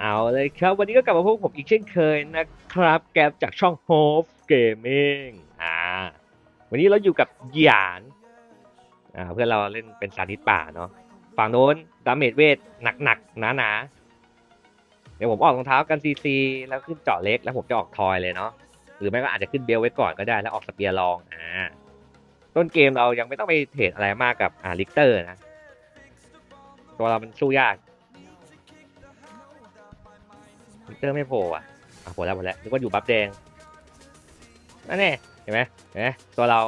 เอาเลยครับ วันนี้ก็กลับมาพบผมอีกเช่นเคยนะครับ แกมจากช่อง h o p e Gaming อ่า วันนี้เราอยู่กับหยานอ่าเพื่อนเราเล่นเป็นสาธิตป่าเนาะฝั่งโน้นดาเมจเวทหนักๆหนาๆเดี๋ยวผมออกรองเท้ากันซีซีแล้วขึ้นเจาะเล็กแล้วผมจะออกทอยเลยเนาะหรือไม่ก็อาจจะขึ้นเบลไว้ก่อนก็ได้แล้วออกสเปียร์ลองอ่าต้นเกมเรายังไม่ต้องไปเทรดอะไรมากกับอ่าลิกเตอร์นะตัวเรามันสู้ยาก มิเตอร์ไม่โผล่อะอะโผล่แล้วโผล่แล้วนึกว่าอยู่บัฟแดงนั่นแน่เห็นไหมเห็นไหมตัวเรา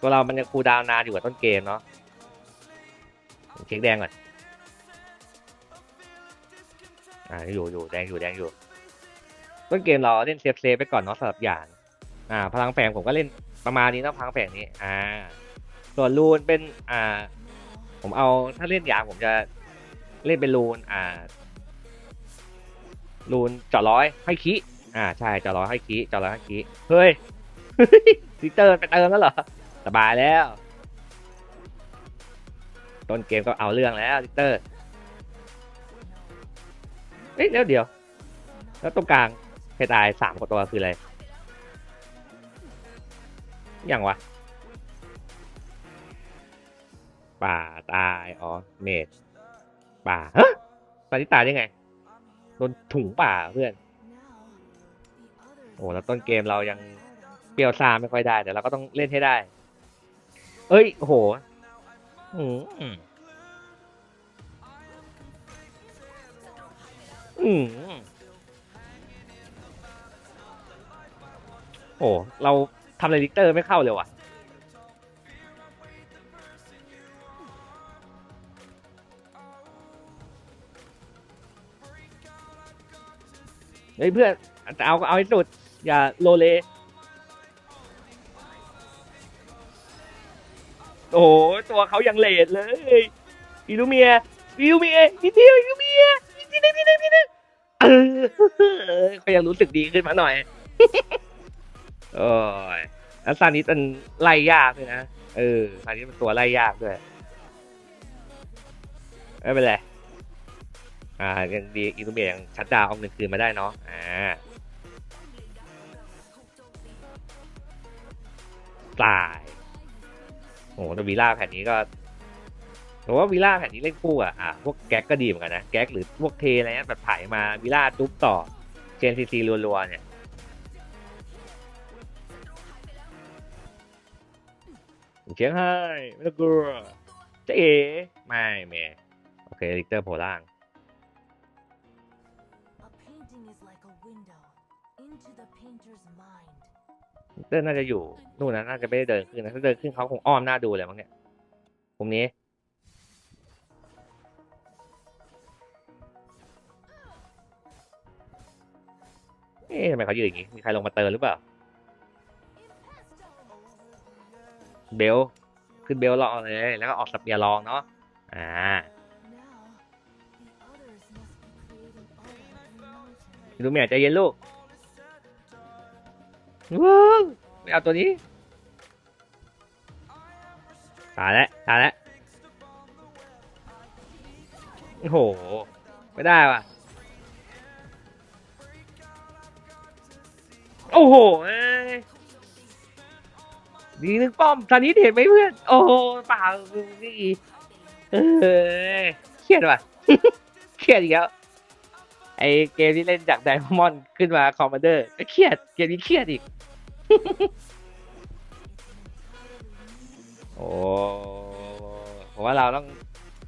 ตัวเรามันยังคูลดาวนานอยู่กับต้นเกมเนาะเช็คแดงก่อนอ่าอยู่อยู่แดงอยู่แดงอยู่ ต้นเกมเราเล่นเซฟเซฟไปก่อนเนาะสำหรับหยานอ่า พลังแฝงผมก็เล่นประมาณนี้เนาะพลังแฝงนี้อ่า ส่วนรูนเป็นอ่า ผมเอาถ้าเล่นหยางผมจะเล่นเป็นรูนอ่า รูนจอร้อยให้คิอ่าใช่จอร้อยให้คิจอร้อยให้คิเฮ้ยซิเตอร์ไปเติมแล้วเหรอสบายแล้วต้นเกมก็เอาเรื่องแล้วซิเตอร์เอ๊ะแล้วเดี๋ยว แล้วตรงกลางเพตายสามกว่าตัวคืออะไรอย่างวะป่าตายอ๋อเมดป่าฮะตอนนี้ตายได้ไง โดนถุงป่าเพื่อน โอ้แล้วต้นเกมเรายังเปรียวซาไม่ค่อยได้แต่เราก็ต้องเล่นให้ได้ เอ้ยโอ้โหอืมอืมอืมโอ้เราทำอะไรลิกเตอร์ไม่เข้าเลยว่ะ เฮ้ยเพื่อนจะเอาเอาให้สุด อย่าโลเล โอ้โหตัวเขายังเลดเลยอิลูเมียอิลูเมียนิดเดียวอิลูเมียนิดนึงนิดนึงนิดนึงเออเขายังรู้สึกดีขึ้นมาหน่อยโอ้ยแล้วซานิสมันไล่ยากเลยนะ เออซานิสมันตัวไล่ยากด้วยไม่เป็นไร อ่ายังดีอิลูเมียยังชัดดาวเอาหนึ่งคืนมาได้เนาะอ่าตายโอ้โหวีล่าแผ่นนี้ก็ผมว่าวีล่าแผ่นนี้เล่นคู่อะอ่าพวกแก๊กก็ดีเหมือนกันนะ แก๊กหรือพวกเทอะไรเงี้ยแบบถ่ายมาวีล่าจุ๊บต่อเจนซีซีรัวๆเนี่ยเชียงไฮ้ไม่ต้องกลัวเจ๊เอ๋ไม่เมย์โอเคลิกเตอร์โผล่ล่าง เดินน่าจะอยู่นู่นนะน่าจะไม่ได้เดินขึ้นนะถ้าเดินขึ้นเขาคงอ้อมหน้าดูเลยมั้งเนี่ยมุมนี้เอ๊ะทำไมเขายืนอย่างงี้มีใครลงมาเติมหรือเปล่า เบลขึ้นเบลรอเลยแล้วก็ออกสเปียร์ลองเนาะอ่า Now, the others must be creating order in the mountain. ดูเมียใจเย็นลูกว้าว ไม่เอาตัวนี้ ตายแล้วตายแล้วโอ้โห ไม่ได้ว่ะ โอ้โหดีนึงป้อมตอนนี้เห็นไหมเพื่อน โอ้โหเปล่านี่เอ้เครียดว่ะ เครียดอีกแล้วไอเกมที่เล่นจากไดมอนด์ขึ้นมาคอมมานเดอร์ก็เครียด เกมนี้เครียดอีก โอ้ผมว่าเราต้อง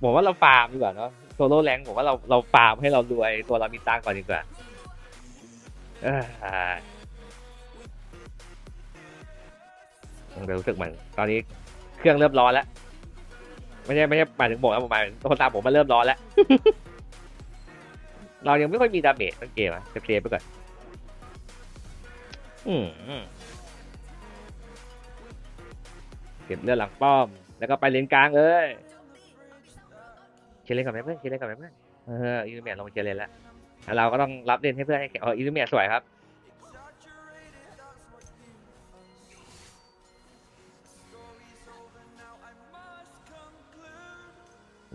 ผมว่าเราฟาร์มดีกว่าเนาะโซโล่แรงผมว่าเราเราฟาร์มให้เรารวยตัวเรามีตังก่อนดีกว่าเอ้ยเดี๋ยวรู้สึกเหมือนตอนนี้เครื่องเริ่มร้อนแล้วไม่ใช่ไม่ใช่หมายถึงบอกแล้วผมหมายถึงโทรศัพท์ผมมันเริ่มร้อนแล้ว เรายังไม่ค่อยมีดาเมจตั้งเกมอะเซฟๆไปก่อน อืม เก็บเลือดหลังป้อม แล้วก็ไปเลนกลางเลยเคลเลนกับแม่เพื่อนเคลเลนกับแม่เพื่อนเอออิลูเมียลงมาเคลเลนแล้วแล้วเราก็ต้องรับเลนให้เพื่อนให้แข็งเอออิลูเมียสวยครับ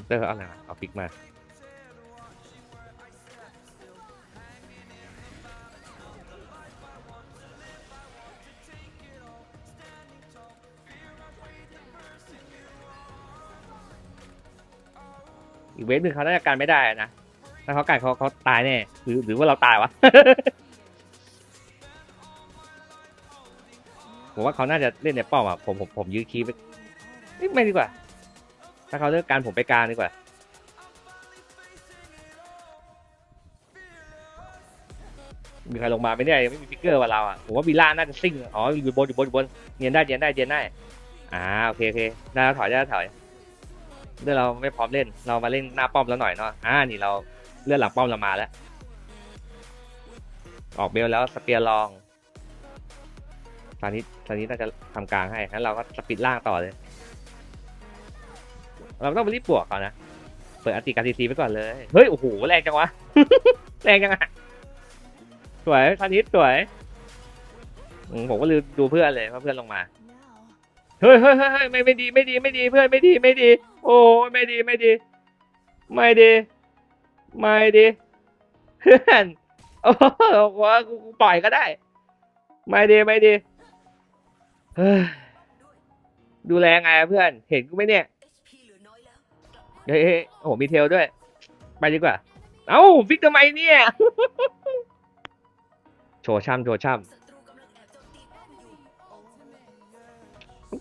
เตอร์เอาอะไรมาเอาฟิกมา อีกเวฟหนึ่งเขาน่าจะการไม่ได้นะ ถ้าเขาการเขาเขาตายแน่หรือหรือว่าเราตายวะ ผมว่าเขาน่าจะเล่นในป้อมอะผมผมผมยื้อคีย์ไปไม่ดีกว่า ถ้าเขาเลือกการผมไปกางดีกว่ามีใครลงมาไหมเนี่ยยังไม่มีฟิกเกอร์ว่าเราอะผมว่าวีล่าน่าจะซิ่งอ๋ออยู่บนอยู่บนอยู่บนเนียนได้เนียนได้เนียนได้อ่าโอเคโอเคได้ถอยได้ถอย เดี๋ยวเราไม่พร้อมเล่น เรามาเล่นหน้าป้อมแล้วหน่อยเนาะอ่านี่เราเลื่อนหลังป้อมเรามาแล้ว ออกเบลแล้วสเปียร์ลองตอนนี้ตอนนี้น่าจะทำกลางให้งั้นเราก็สปิดล่างต่อเลย เราต้องไปรีบบวกก่อนนะ เปิดอัติการซีซีไปก่อนเลย เฮ้ย โอ้โห แรงจังวะ แรงจังอะสวยคานิดสวยอืมผมก็ลืมดูเพื่อนเลยว่าเพื่อนลงมา เฮ้ยเฮ้ยเฮ้ยไม่ไม่ดีไม่ดีไม่ดีเพื่อนไม่ดีไม่ดี โอ้ไม่ดีไม่ดี ไม่ดีไม่ดีเพื่อนโอ้โหกูปล่อยก็ได้ ไม่ดีไม่ดีเฮ้ยดูแลไงเพื่อน เห็นกูไหมเนี่ยเฮ้ยเฮ้ยโอ้โหมีเทลด้วย ไปดีกว่า เอ้าฟิกทำไมเนี่ย โชว์ช่ำโชว์ช่ำ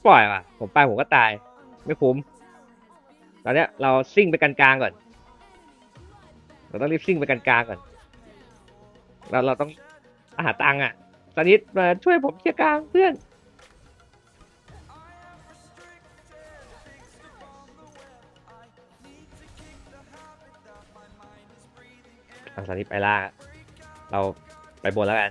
ปล่อยว่ะ ผมไปผมก็ตาย ไม่คุ้ม ตอนเนี้ยเราซิ่งไปกันกลางก่อน เราต้องรีบซิ่งไปกันกลางก่อน เราเราต้องหาตังค์อะตอนนี้มาช่วยผมเคลียร์กลางเพื่อนเอาตอนนี้ไปล่า เราไปบนแล้วกัน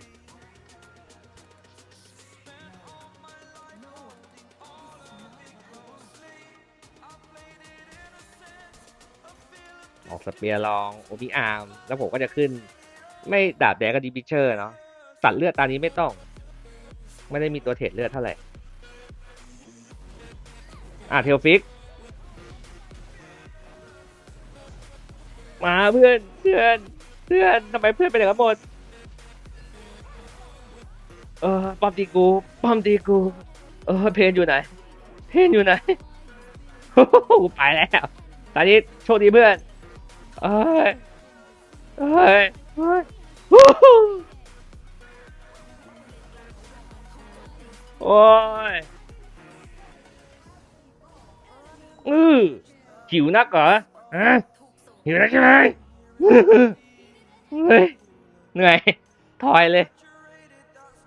สเปียร์ลองโอมิอาร์มแล้วผมก็จะขึ้น ไม่ดาบแดงกับดีบิเชอร์เนาะตัดเลือดตอนนี้ไม่ต้อง ไม่ได้มีตัวเทรดเลือดเท่าไหร่ อะเทลฟิก มาเพื่อนเพื่อนเพื่อนทำไมเพื่อนไปไหนกันหมดเออป้อมตีกูป้อมตีกู เออเพนอยู่ไหน เพนอยู่ไหน ไปแล้ว ตอนนี้โชคดีเพื่อน เอ้ยเอ้ยเอ้ยฮู้ฮโอ้ยอือหิวนักเหรอฮะหิวนักใช่ไหมเฮ้ยเหนื่อย ถอยเลย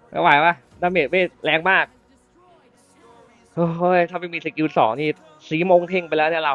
ไม่ไหววะดาเมจไม่แรงมากโอ้ยถ้าไม่มีสกิลสองนี่สีมงเท่งไปแล้วเนี่ยเรา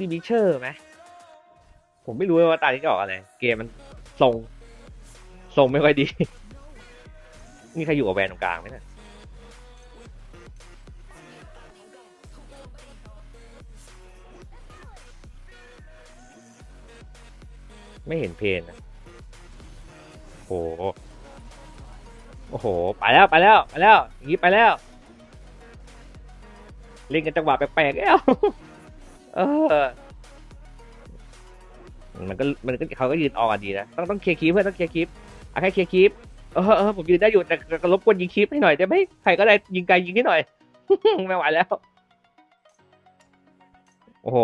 ดีบิเชอร์ไหมผมไม่รู้ว่าตานี้จะออกอะไร เกมมันทรงทรงไม่ค่อยดี มีใครอยู่กับแวนตรงกลางไหมนะไม่เห็นเพนนะโอ้โหโอ้โห ไปแล้วไปแล้ว ไปแล้วอย่างนี้ไปแล้ว เล่นกันจังหวะแปลกๆแล้ว เออ มันก็มันก็เขาก็ยืนออกดีนะ ต้องต้องเคลียร์คลิปเพื่อนต้องเคลียร์คลิปเอาแค่เคลียร์คลิปเออเออผมยืนได้อยู่แต่ก็รบกวนยิงคลิปให้หน่อยได้ไหมใครก็ได้ยิงไกลยิงให้หน่อย ไม่ไหวแล้ว โอ้โห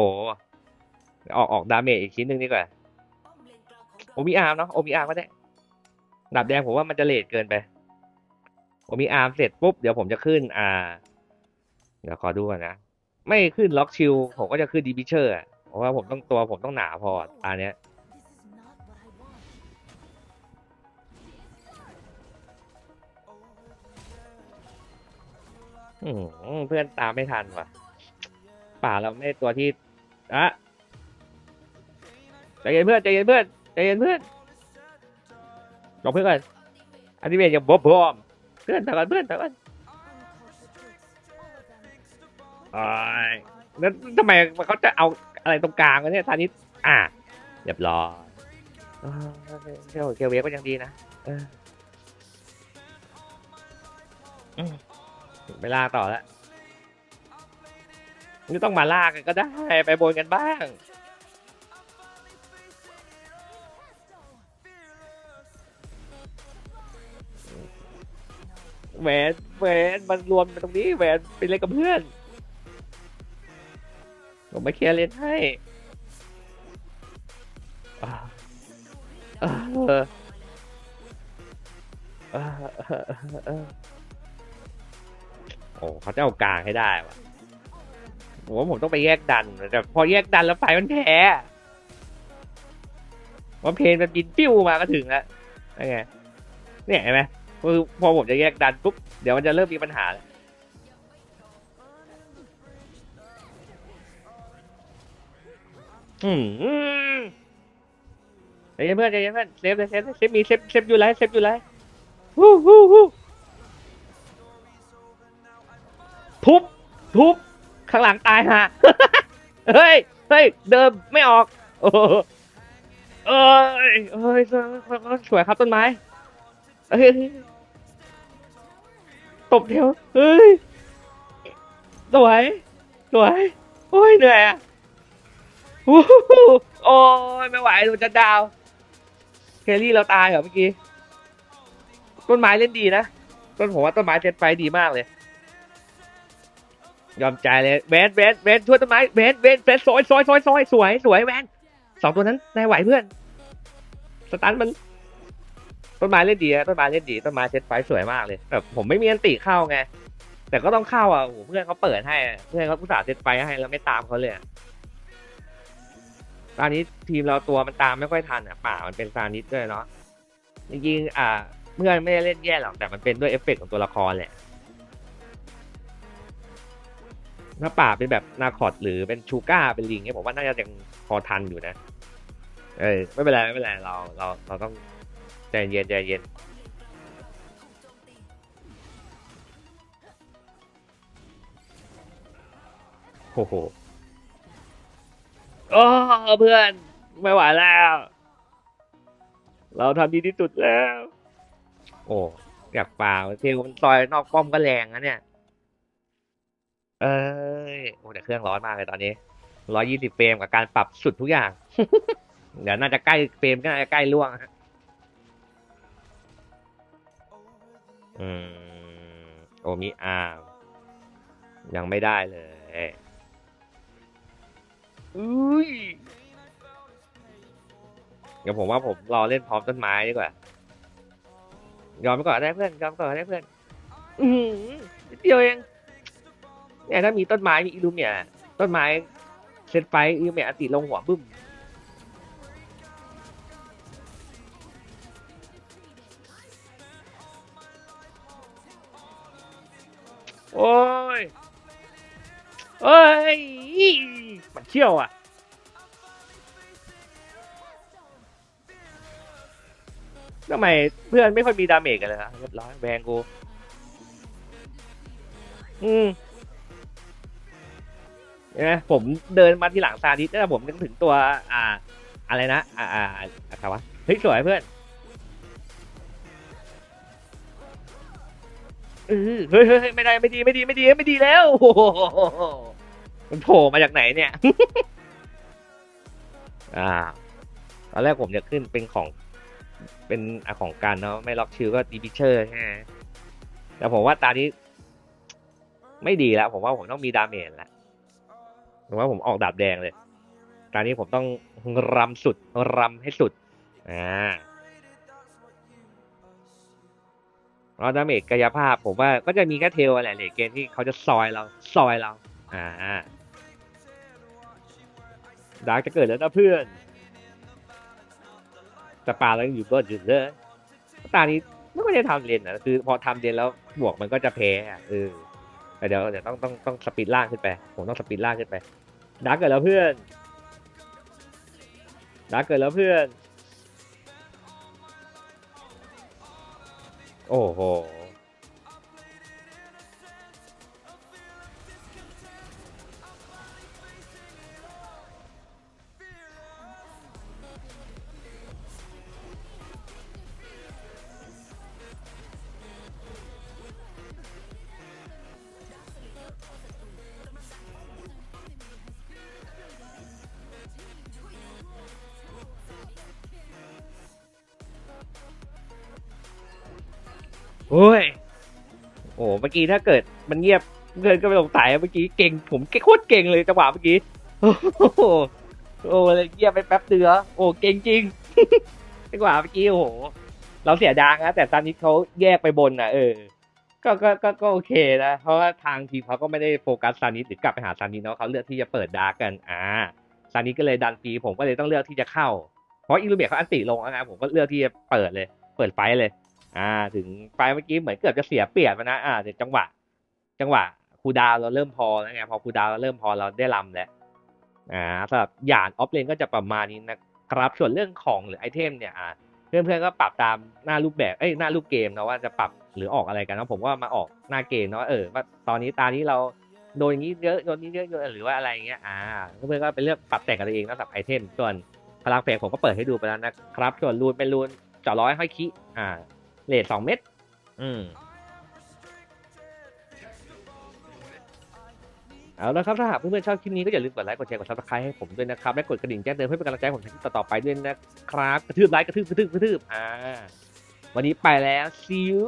ออกออกดาเมจอีกชิ้นหนึ่งดีกว่าโอมิอาร์มเนาะโอมิอาร์มก็ได้ดาบแดงผมว่ามันจะเลทเกินไปโอมิอาร์มเสร็จปุ๊บเดี๋ยวผมจะขึ้น อ่า เดี๋ยวขอดูก่อนนะ ไม่ขึ้นล็อกชิลผมก็จะขึ้นดีบิเชอร์เพราะว่าผมต้องตัวผมต้องหนาพอตาเนี้ยเพื่อนตามไม่ทันว่ะ ป่าเราไม่ตัวที่อะใจเย็นเพื่อนใจเย็นเพื่อนใจเย็นเพื่อนลองเพื่อนก่อนอันนี้เมย์ยังบ๊อบพร้อมเพื่อนถอยก่อนเพื่อนถอยก่อน อ้ายแล้วทำไมเขาจะเอาอะไรตรงกลางวะเนี่ยซานิสอะเรียบร้อยเออเที่ยวเกียวเวฟก็ยังดีนะเอออืมถึงเวลาต่อแล้วไม่ต้องมาลากกันก็ได้ไปบนกันบ้าง แหวนแหวนมันรวมไปตรงนี้แหวนไปเล่นกับเพื่อน ผมไม่เคลียร์เลนให้อ่าเออเออเออเออเออโอ้เขาจะเอากลางให้ได้วะผมว่าผมต้องไปแยกดัน แต่พอแยกดันแล้วไฟมันแพ้ว่าเพนมันบินปิ้วมาก็ถึงแล้วไง เนี่ยเห็นไหมคือพอผมจะแยกดันปุ๊บ เดี๋ยวมันจะเริ่มมีปัญหาแล้ว อืมใจเย็นเพื่อนใจเย็นเพื่อนเซฟเลยเซฟเลยเซฟมีเซฟเซฟอยู่ไรเซฟอยู่ไรฮู้ฮู้ฮู้ทุบทุบข้างหลังตายฮะเฮ้ยเฮ้ยเดิมไม่ออกโอ้เอ้ยเอ้ยสวยครับต้นไม้เอ้ยตบเทวเฮ้ยสวยสวยโอ้ยเหนื่อยอะ วู้ฮู้โอ้ยไม่ไหวมันจะดาวเคลลี่เราตายเหรอเมื่อกี้ ต้นไม้เล่นดีนะ ต้นผมว่าต้นไม้เซตไฟดีมากเลย ยอมใจเลยแวนแวนแวนช่วยต้นไม้แวนแวนแวนซอยซอยซอยซอยสวยสวยแวนสองตัวนั้นนายไหวเพื่อน สตันมัน ต้นไม้เล่นดีอะต้นไม้เล่นดีต้นไม้เซตไฟสวยมากเลยแบบผมไม่มีอันติเข้าไง แต่ก็ต้องเข้าอะโอ้โหเพื่อนเขาเปิดให้อะเพื่อนเขาอุตส่าห์เซตไฟให้แล้วไม่ตามเขาเลยอะ ตอนนี้ทีมเราตัวมันตามไม่ค่อยทันอะป่ามันเป็นซานิสด้วยเนาะจริงๆอ่าเพื่อนไม่ได้เล่นแย่หรอกแต่มันเป็นด้วยเอฟเฟกต์ของตัวละครแหละถ้าป่าเป็นแบบนาคอดหรือเป็นชูก้าเป็นลิงเนี่ยผมว่าน่าจะยังพอทันอยู่นะ เออไม่เป็นไรไม่เป็นไรเราเราเราต้องใจเย็นใจเย็นโอ้โห โอ้เพื่อนไม่ไหวแล้ว เราทำดีที่สุดแล้ว โอ้อยากป่าเทลมันซอยนอกป้อมก็แรงนะเนี่ย เอ้ยโอ้แต่เครื่องร้อนมากเลยตอนนี้ร้อยยี่สิบเฟรมกับการปรับสุดทุกอย่าง เดี๋ยวน่าจะใกล้เฟรมก็น่าจะใกล้ล่วงฮะอืมโอมิอาร์ยังไม่ได้เลย อุ้ยเดี๋ยวผมว่าผมรอเล่นพร้อมต้นไม้ดีกว่า ยอมไปก่อนได้เพื่อนยอมไปก่อนได้เพื่อน อือหือนิดเดียวเองเนี่ยถ้ามีต้นไม้มีอิลูเมียต้นไม้เซตไฟอิลูเมียอติลงหัวบึ้มโอ้ยเอ้ย มันเชี่ยวอะทำไมเพื่อนไม่ค่อยมีดาเมจกันเลยครับเรียบร้อยแบงกูอืมนไหมผมเดินมาที่หลังซาดิสแล้วผมนึกถึงตัว อ่า อะไรนะ อ่าอ่าอะไรวะเฮ้ยสวยเพื่อนเฮ้ยเฮ้ยเฮ้ยไม่ได้ไม่ดีไม่ดีไม่ดีไม่ดีแล้วโอ้โห มันโผล่มาจากไหนเนี่ย อ่า ตอนแรกผมจะขึ้นเป็นของ เป็นอของการเนาะ ไม่ล็อกชื่อก็ดีพิเชอร์ใช่ไหมแต่ผมว่าตานี้ ไม่ดีแล้ว ผมว่าผมต้องมีดาเมจแล้วผมว่าผมออกดาบแดงเลยตอนนี้ผมต้องรำสุดรำให้สุด อ่าเราดาเมจกายภาพ ผมว่าก็จะมีแค่เทลอะไรเลเกนที่เขาจะซอยเรา ซอยเรา อ่า ดาร์กจะเกิดแล้วนะเพื่อนแต่ปลาเรายังอยู่ก็อยู่เลยตานี้ไม่ค่อยได้ทำเลนนะคือ พอทำเลนแล้วบวกมันก็จะแพ้อะเออแต่เดี๋ยวเดี๋ยวต้องต้องต้องสปีดล่างขึ้นไป ผมต้องสปีดล่างขึ้นไปดักเกิดแล้วเพื่อนดักเกิดแล้วเพื่อน โอ้โห โอ้ย โอ้เมื่อกี้ถ้าเกิดมันเงียบเกินก็ไม่สงสัยเมื่อกี้เก่งผมโคตรเก่งเลยจังหวะเมื่อกี้ โอ้โหโอ้เลยเงียบไปแป๊บเดียวโอ้เก่งจริงจังหวะเมื่อกี้โอ้โห เราเสียดางนะแต่ตอนนี้เขาแยกไปบนนะเออก็ก็ก็ก็โอเคนะเพราะว่าทางทีมเขาก็ไม่ได้โฟกัสซานิสหรือกลับไปหาซานิสเนาะเขาเลือกที่จะเปิดดาร์กกันอ่าซานิสก็เลยดันฟรีผมก็เลยต้องเลือกที่จะเข้า เพราะอิลูเบียเขาอันติลงแล้วไงผมก็เลือกที่จะเปิดเลย เปิดไฟเลย อ่า ถึงไฟเมื่อกี้เหมือนเกือบจะเสียเปรียบนะอ่าแต่จังหวะ จังหวะคูดาวเราเริ่มพอแล้วไงพอคูดาวเราเริ่มพอเราได้ลำแล้วอ่าสำหรับหยานออฟเลนก็จะประมาณนี้นะครับส่วนเรื่องของหรือไอเทมเนี่ยอ่าเพื่อนๆก็ปรับตามหน้ารูปแบบเอ้ยหน้ารูปเกมนะว่าจะปรับหรือออกอะไรกันนะผมก็มาออกหน้าเกมเนาะเออว่าตอนนี้ตานี้เราโดนอย่างนี้เยอะโดนนี้เยอะหรือว่าอะไรอย่างเงี้ยอ่าเพื่อนๆก็ไปเลือกปรับแต่งกันเองนะสำหรับไอเทมส่วนพลังเฟกผมก็เปิดให้ดูไปแล้วนะครับ ส่วนรูนเป็นรูนเจาะร้อยห้อยคิอ่า เลทสองเม็ดอืมเอาละครับถ้าหากเพื่อนๆชอบคลิปนี้ก็อย่าลืมกดไลค์กดแชร์กดซับสไครต์ให้ผมด้วยนะครับและกดกระดิ่งแจ้งเตือนเพื่อเป็นกำลังใจให้ผมทำคลิปต่อๆไปด้วยนะครับกระทืบไลค์กระทืบกระทืบกระทืบอ่าวันนี้ไปแล้ว see you